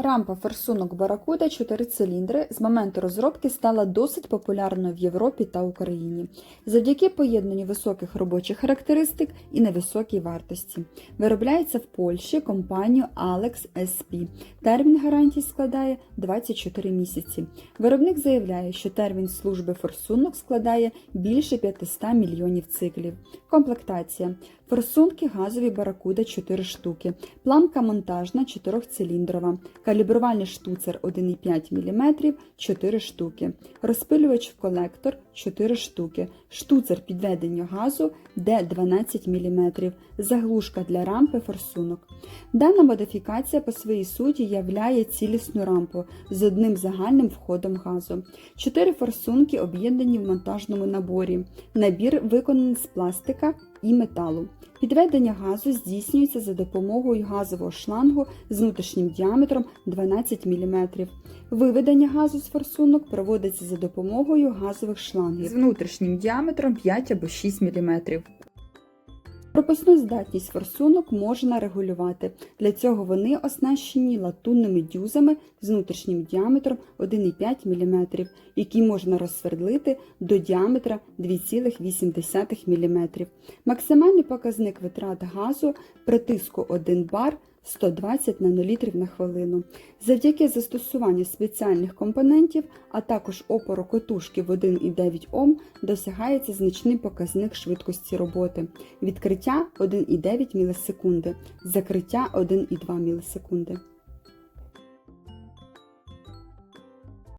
Рампа форсунок Баракуда 4 циліндри з моменту розробки стала досить популярною в Європі та Україні завдяки поєднанню високих робочих характеристик і невисокій вартості. Виробляється в Польщі компанією Alex SP. Термін гарантії складає 24 місяці. Виробник заявляє, що термін служби форсунок складає більше 500 мільйонів циклів. Комплектація. Форсунки газові баракуда 4 штуки, планка монтажна 4-циліндрова, калібрувальний штуцер 1,5 мм 4 штуки, розпилювач в колектор 4 штуки, штуцер підведення газу Д12 мм, заглушка для рампи форсунок. Дана модифікація по своїй суті являє цілісну рампу з одним загальним входом газу. Чотири форсунки об'єднані в монтажному наборі. Набір виконаний з пластика і металу. Підведення газу здійснюється за допомогою газового шлангу з внутрішнім діаметром 12 мм. Виведення газу з форсунок проводиться за допомогою газових шлангів з внутрішнім діаметром 5 або 6 мм. Пропускну здатність форсунок можна регулювати. Для цього вони оснащені латунними дюзами з внутрішнім діаметром 1,5 мм, які можна розсвердлити до діаметра 2,8 мм. Максимальний показник витрат газу при тиску 1 бар 120 нанолітрів на хвилину. Завдяки застосуванню спеціальних компонентів, а також опору котушки в 1,9 Ом досягається значний показник швидкості роботи. Відкриття 1,9 мілісекунди, закриття 1,2 мілісекунди.